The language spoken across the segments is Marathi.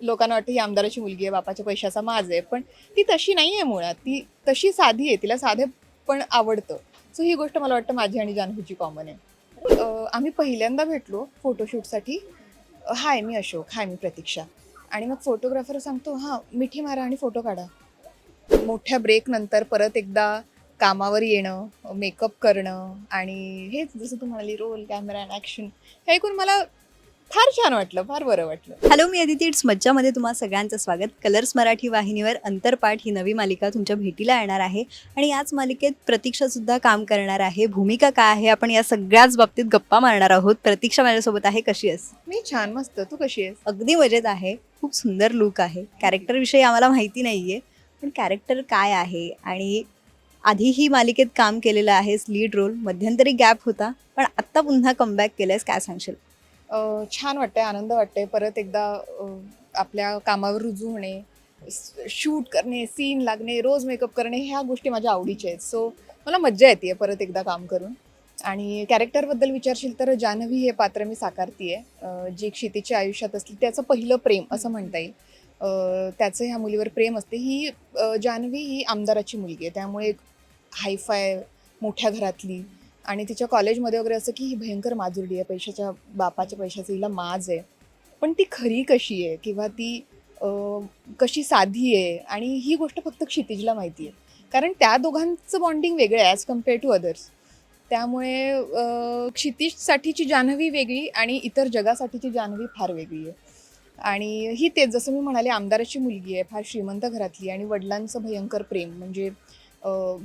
लोकांना वाटतं ही आमदाराची मुलगी आहे बापाच्या पैशाचा माज आहे पण ती तशी नाही आहे मुळात. ती तशी साधी आहे तिला साधे पण आवडतं. सो ही गोष्ट मला वाटतं माझी आणि जान्हवीची कॉमन आहे. आम्ही पहिल्यांदा भेटलो फोटोशूटसाठी हाय मी अशोक. हाय मी प्रतीक्षा. आणि मग फोटोग्राफर सांगतो हां मिठी मारा आणि फोटो काढा. मोठ्या ब्रेकनंतर परत एकदा कामावर येणं मेकअप करणं आणि हेच जसं तू म्हणाली रोल कॅमेरा अँड ॲक्शन हे ऐकून मला फार छान वाटलं फार बरं वाटलं. हॅलो मी अदिती इट्स मज्जामध्ये तुम्हा सगळ्यांचं स्वागत. कलर्स मराठी वाहिनीवर अंतरपाठ ही नवी मालिका तुमच्या भेटीला येणार आहे. आणि याच मालिकेत प्रतीक्षा सुद्धा काम करणार आहे. भूमिका काय आहे? आपण या सगळ्याच बाबतीत गप्पा मारणार आहोत. प्रतीक्षा माझ्यासोबत आहे. कशी आहेस? मी छान मस्त. तू कशी आहेस? अगदी मजेत आहे. खूप सुंदर लुक आहे. कॅरेक्टरविषयी आम्हाला माहिती नाही आहे पण कॅरेक्टर काय आहे? आणि आधी ही मालिकेत काम केलेलं आहेस लीड रोल मध्यंतरी गॅप होता. पण आत्ता पुन्हा कमबॅक केलंयस. काय सांगशील? छान वाटतंय आनंद वाटतंय. परत एकदा आपल्या कामावर रुजू होणे शूट करणे सीन लागणे रोज मेकअप करणे ह्या गोष्टी माझ्या आवडीच्या आहेत. सो मला मज्जा येते परत एकदा काम करून. आणि कॅरेक्टरबद्दल विचारशील तर जान्हवी हे पात्र मी साकारतीये. जी क्षितीच्या आयुष्यात असली त्याचं पहिलं प्रेम असं म्हणता येईल. त्याचं ह्या मुलीवर प्रेम असते. ही जान्हवी ही आमदाराची मुलगी आहे. त्यामुळे एक हायफाय मोठ्या घरातली आणि तिच्या कॉलेजमध्ये वगैरे असं की ही भयंकर माजुरडी आहे पैशाच्या बापाच्या पैशाचं हिला माज आहे. पण ती खरी कशी आहे? किंवा ती कशी साधी आहे? आणि ही गोष्ट फक्त क्षितिजला माहिती आहे. कारण त्या दोघांचं बॉन्डिंग वेगळं आहे ॲज कंपेअर टू अदर्स त्यामुळे क्षितिजसाठीची जान्हवी वेगळी आणि इतर जगासाठीची जान्हवी फार वेगळी आहे. आणि ही तेच जसं मी म्हणाले आमदाराची मुलगी आहे फार श्रीमंत घरातली आणि वडिलांचं भयंकर प्रेम. म्हणजे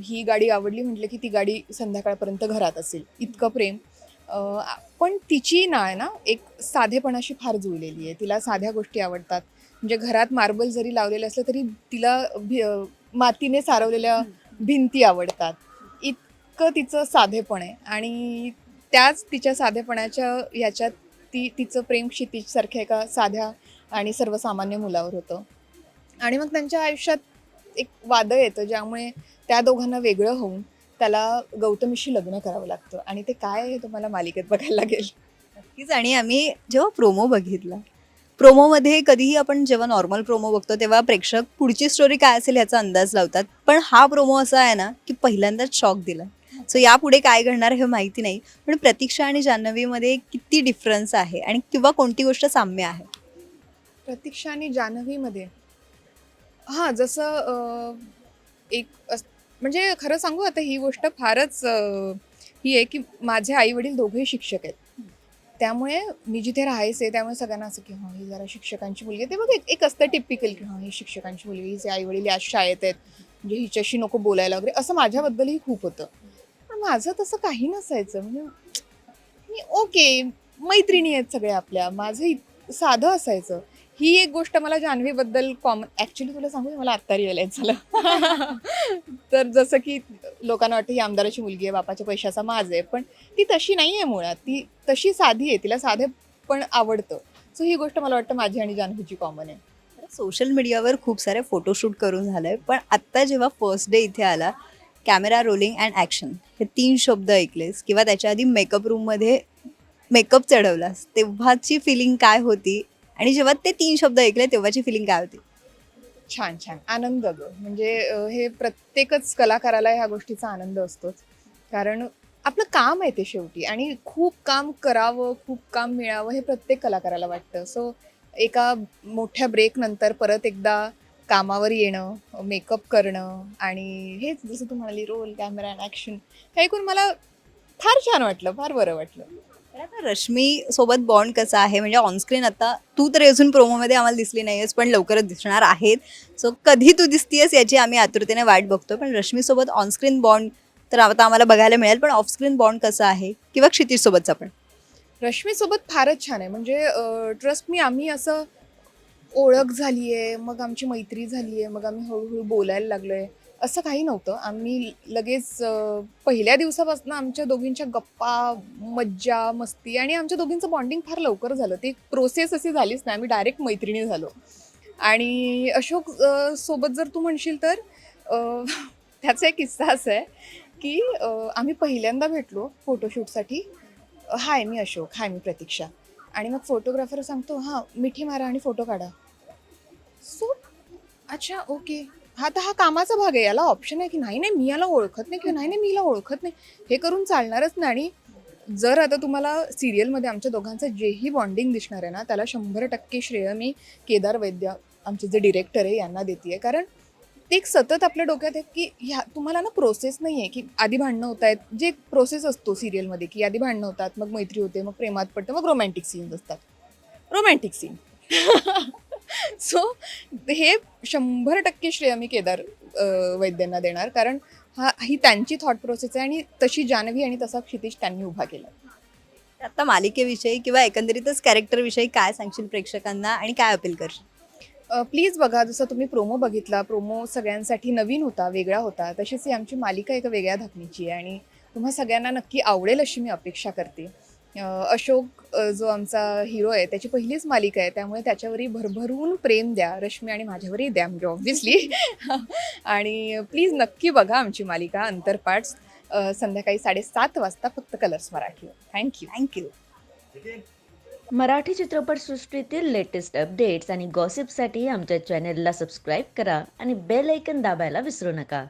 ही गाडी आवडली म्हटलं की ती गाडी संध्याकाळपर्यंत घरात असेल. इतकं प्रेम. पण तिची नाळ ना एक साधेपणाशी फार जुळलेली आहे. तिला साध्या गोष्टी आवडतात. म्हणजे घरात मार्बल जरी लावलेलं असलं तरी तिला भि- मातीने सारवलेल्या भिंती आवडतात. इतकं तिचं साधेपण आहे. आणि त्याच तिच्या साधेपणाच्या ह्याच्यात ती तिचं प्रेम क्षितिजसारख्या एका साध्या आणि सर्वसामान्य मुलावर होतं. आणि मग त्यांच्या आयुष्यात एक वादळ येतं ज्यामुळे त्या दोघांना वेगळं होऊन त्याला गौतमीशी लग्न करावं लागतं. आणि ते काय आहे हे तुम्हाला मालिकेत बघायला लागेल. नक्कीच. आणि आम्ही जेव्हा प्रोमो बघितला प्रोमोमध्ये कधीही आपण जेव्हा नॉर्मल प्रोमो बघतो तेव्हा प्रेक्षक पुढची स्टोरी काय असेल याचा अंदाज लावतात. पण हा प्रोमो असा आहे ना की पहिल्यांदाच शॉक दिला. सो यापुढे काय घडणार हे माहिती नाही. पण प्रतीक्षा आणि जान्हवीमध्ये किती डिफरन्स आहे आणि किंवा कोणती गोष्ट साम्य आहे? प्रतीक्षा आणि जान्हवीमध्ये हां जसं एक म्हणजे खरं सांगू आता ही गोष्ट फारच ही आहे की माझे आई वडील दोघेही शिक्षक आहेत. त्यामुळे मी जिथे राहायचे त्यामुळे सगळ्यांना असं की हां ही जरा शिक्षकांची मुलगी आहे. ते बघ एक- असतं टिपिकल की हां ही शिक्षकांची मुलगी हिचे आई वडील या शाळेत आहेत म्हणजे हिच्याशी नको बोलायला वगैरे. असं माझ्याबद्दलही खूप होतं. पण माझं तसं काही नसायचं. म्हणजे मी ओके मैत्रिणी आहेत सगळ्या आपल्या. माझं साधं असायचं. ही एक गोष्ट मला जान्हवीबद्दल कॉमन ॲक्च्युली तुला सांगू मला आत्ता रिअलाईज झालं. तर जसं की लोकांना वाटतं ही आमदाराची मुलगी आहे बापाच्या पैशाचा माज आहे. पण ती तशी नाही आहे मुळात. ती तशी साधी आहे. तिला साधे पण आवडतं. सो ही गोष्ट मला वाटतं माझी आणि जान्हवीची कॉमन आहे. सोशल मीडियावर खूप सारे फोटोशूट करून झालंय पण आत्ता जेव्हा फर्स्ट डे इथे आला कॅमेरा रोलिंग अँड ॲक्शन हे तीन शब्द ऐकलेस किंवा त्याच्या आधी मेकअप रूममध्ये मेकअप चढवलास तेव्हाची फिलिंग काय होती? आणि जेव्हा ते तीन शब्द ऐकले तेव्हाची फिलिंग काय होती? छान छान. आनंद ग. म्हणजे हे प्रत्येकच कलाकाराला ह्या गोष्टीचा आनंद असतोच. कारण आपलं काम आहे ते शेवटी आणि खूप काम करावं खूप काम मिळावं हे प्रत्येक कलाकाराला वाटतं. सो एका मोठ्या ब्रेक नंतर परत एकदा कामावर येणं मेकअप करणं आणि हेच जसं तू म्हणाली रोल कॅमेरा अँड ॲक्शन हे ऐकून मला फार छान वाटलं फार बरं वाटलं. रश्मी सोबत बॉन्ड कसा आहे? म्हणजे ऑनस्क्रीन आता तू तरी अजून प्रोमोमध्ये आम्हाला दिसली नाहीयेस पण लवकरच दिसणार आहेत. सो कधी तू दिसतीयस याची आम्ही आतुरतेने वाट बघतो पण रश्मीसोबत ऑनस्क्रीन बॉन्ड तर आता आम्हाला बघायला मिळेल. पण ऑफस्क्रीन बॉन्ड कसा आहे? किंवा क्षितिजसोबतचा पण. रश्मीसोबत फारच छान आहे. म्हणजे ट्रस्ट मी आम्ही असं ओळख झाली आहे मग आमची मैत्री झाली आहे मग आम्ही हळूहळू बोलायला लागलो आहे असं काही नव्हतं. आम्ही लगेच पहिल्या दिवसापासून आमच्या दोघींच्या गप्पा मज्जा मस्ती आणि आमच्या दोघींचं बॉन्डिंग फार लवकर झालं. ती प्रोसेस अशी झालीच नाही आम्ही डायरेक्ट मैत्रिणी झालो. आणि अशोक सोबत जर तू म्हणशील तर त्याचा एक किस्सा असा आहे की आम्ही पहिल्यांदा भेटलो फोटोशूटसाठी. हाय मी अशोक. हाय मी प्रतीक्षा. आणि मग फोटोग्राफर सांगतो हां मिठी मारा आणि फोटो काढा. सो अच्छा ओके हा तर हा कामाचा भाग आहे. याला ऑप्शन आहे की नाही नाही मी याला ओळखत नाही किंवा नाही नाही मी याला ओळखत नाही. हे करून चालणारच नाही. आणि जर आता तुम्हाला सिरियलमध्ये आमच्या दोघांचं जेही बॉन्डिंग दिसणार आहे ना त्याला शंभर टक्के श्रेय मी केदार वैद्य आमचे जे डिरेक्टर आहे यांना देते कारण ते एक सतत आपल्या डोक्यात आहे की ह्या तुम्हाला ना प्रोसेस नाही आहे की आधी भांडणं होत आहेत. जे एक प्रोसेस असतो सिरियलमध्ये की आधी भांडणं होतात मग मैत्री होते मग प्रेमात पडतं मग रोमॅन्टिक सीन्स असतात. रोमॅन्टिक सीन सो हे शंभर टक्के श्रेय मी केदार वैद्यांना देणार. कारण हा ही त्यांची थॉट प्रोसेस आहे आणि तशी जानवी आणि तसा क्षितिश त्यांनी उभा केला. आता मालिकेविषयी किंवा एकंदरीतच कॅरेक्टरविषयी काय सांगशील प्रेक्षकांना आणि काय अपील करशील? प्लीज बघा जसं तुम्ही प्रोमो बघितला प्रोमो सगळ्यांसाठी नवीन होता वेगळा होता तशीच ही आमची मालिका एका वेगळ्या धाकणीची आहे आणि तुम्हा सगळ्यांना नक्की आवडेल अशी मी अपेक्षा करते. अशोक जो आमचा हिरो आहे त्याची पहिलीच मालिका आहे. त्यामुळे त्याच्यावरही भरभरून प्रेम द्या. रश्मी आणि माझ्यावरही द्या म्हणजे ऑब्व्हियसली आणि प्लीज नक्की बघा आमची मालिका अंतरपार्ट्स संध्याकाळी साडेसात वाजता फक्त कलर्स मराठीवर thank you thank you Marathi चित्रपटसृष्टीतील लेटेस्ट अपडेट्स आणि गॉसिपसाठी आमच्या चॅनेलला सबस्क्राईब करा आणि बेल ऐकन दाबायला विसरू नका.